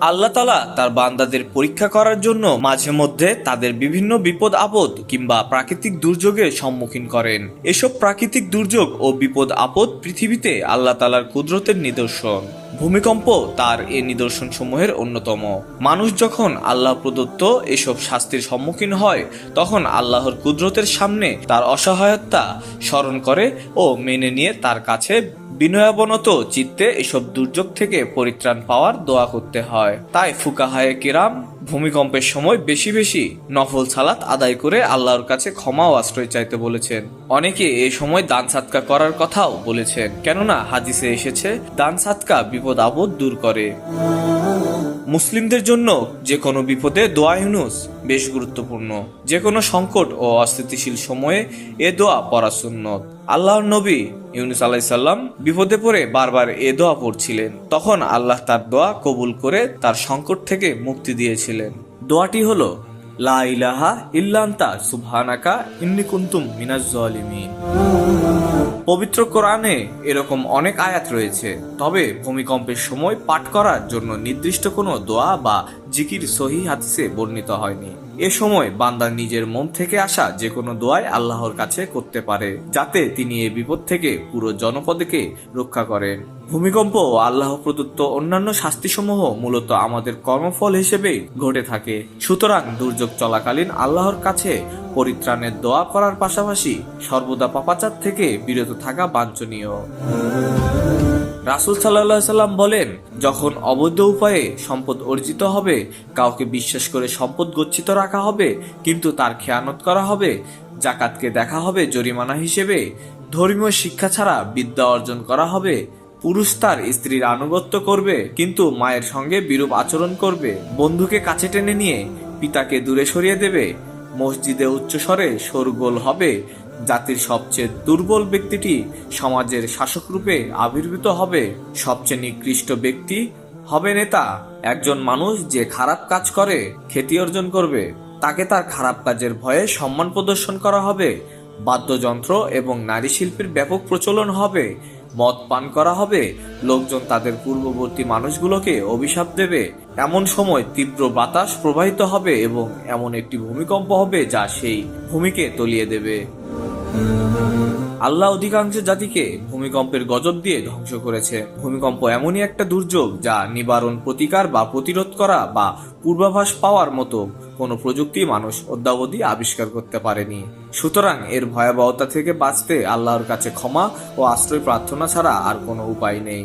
আল্লাহ তালা তার বান্দাদের পরীক্ষা করার জন্য মাঝে মধ্যে তাদের বিভিন্ন বিপদ আপদ কিংবা প্রাকৃতিক দুর্যোগের সম্মুখীন করেন। এসব প্রাকৃতিক দুর্যোগ ও বিপদ আপদ পৃথিবীতে আল্লাহ তালার কুদরতের নিদর্শন। ভূমিকম্প তার এ নিদর্শন সমূহের অন্যতম। মানুষ যখন আল্লাহ প্রদত্ত এসব শাস্তির সম্মুখীন হয়, তখন আল্লাহর কুদরতের সামনে তার অসহায়তা স্মরণ করে ও মেনে নিয়ে তার কাছে বিনয়াবনত চিত্তে এসব দুর্যোগ থেকে পরিত্রাণ পাওয়ার দোয়া করতে হয়। তাই ফুকাহায়ে কিরাম ভূমিকম্পের সময় বেশি বেশি নফল সালাত আদায় করে আল্লাহর কাছে ক্ষমা ও আশ্রয় চাইতে বলেছেন। অনেকে এ সময় দান সাতকা করার কথাও বলেছেন। কেননা হাদিসে এসেছে, দান সাতকা বিপদ আপদ দূর করে। মুসলিমদের জন্য যে কোনো বিপদে দোয়া ইউনুস বেশ গুরুত্বপূর্ণ। যে কোনো সংকট ও অস্থিতিশীল সময়ে এ দোয়া পড়া আল্লাহর নবী ইউনুস আলাইসাল্লাম বিপদে পড়ে বারবার এ দোয়া পড়ছিলেন তখন আল্লাহ তার দোয়া কবুল করে তার সংকট থেকে মুক্তি দিয়েছিলেন। দোয়াটি হলো, লা ইলাহা ইল্লান্তা সুবহানাকা ইন্নি কুনতুম মিনাজ জালিমিন। পবিত্র কোরআনে এরকম অনেক আয়াত রয়েছে, তবে ভূমিকম্পের সময় পাঠ করার জন্য নির্দিষ্ট কোনো দোয়া বা জিকির সহি হাদিসে বর্ণিত হয়নি। এ সময় বান্দা নিজের মন থেকে আসা যে কোনো দোয়াই আল্লাহর কাছে করতে পারে, যাতে তিনি এ বিপদ থেকে পুরো জনপদকে রক্ষা করেন। ভূমিকম্প ও আল্লাহ প্রদত্ত অন্যান্য শাস্তিসমূহ মূলত আমাদের কর্মফল হিসেবে ঘটে থাকে। সুতরাং দুর্যোগ চলাকালীন আল্লাহর কাছে পরিত্রাণের দোয়া করার পাশাপাশি সর্বদা পাপাচার থেকে বিরত থাকা বাঞ্ছনীয়। রাসুল সাল্লাহ সাল্লাম বলেন, যখন অবৈধ উপায়ে সম্পদ অর্জিত হবে, কাউকে বিশ্বাস করে সম্পদ গচ্ছিত রাখা হবে, কিন্তু তার খেয়ানত করা হবে জাকাতকে দেখা হবে জরিমানা হিসেবে, ধর্মীয় শিক্ষা ছাড়া বিদ্যা অর্জন করা হবে, পুরুষ তার স্ত্রীর আনুগত্য করবে, কিন্তু মায়ের সঙ্গে বিরূপ আচরণ করবে, বন্ধুকে কাছে টেনে নিয়ে পিতাকে দূরে সরিয়ে দেবে, মসজিদে উচ্চস্বরে শোরগোল হবে জাতির সবচেয়ে দুর্বল ব্যক্তিটি সমাজের শাসক রূপে আবির্ভূত হবে। সবচেয়ে নিকৃষ্ট ব্যক্তি হবে নেতা। একজন মানুষ যে খারাপ কাজ করে খ্যাতি অর্জন করবে, তাকে তার খারাপ কাজের ভয়ে সম্মান প্রদর্শন করা হবে। বাদ্যযন্ত্র এবং নারী শিল্পের ব্যাপক প্রচলন হবে। মদ পান করা হবে। লোকজন তাদের পূর্ববর্তী মানুষগুলোকে অভিশাপ দেবে। এমন সময় তীব্র বাতাস প্রবাহিত হবে এবং এমন একটি ভূমিকম্প হবে যা সেই ভূমিকে তলিয়ে দেবে। আল্লাহ অধিকাংশ জাতিকে ভূমিকম্পের গজব দিয়ে ধ্বংস করেছে। ভূমিকম্প এমনই একটা দুর্যোগ যা নিবারণ প্রতিকার বা প্রতিরোধ করা বা পূর্বাভাস পাওয়ার মতো কোনো প্রযুক্তি মানুষ অদ্যাবধি আবিষ্কার করতে পারেনি। সুতরাং এর ভয়াবহতা থেকে বাঁচতে আল্লাহর কাছে ক্ষমা ও আশ্রয় প্রার্থনা ছাড়া আর কোনো উপায় নেই।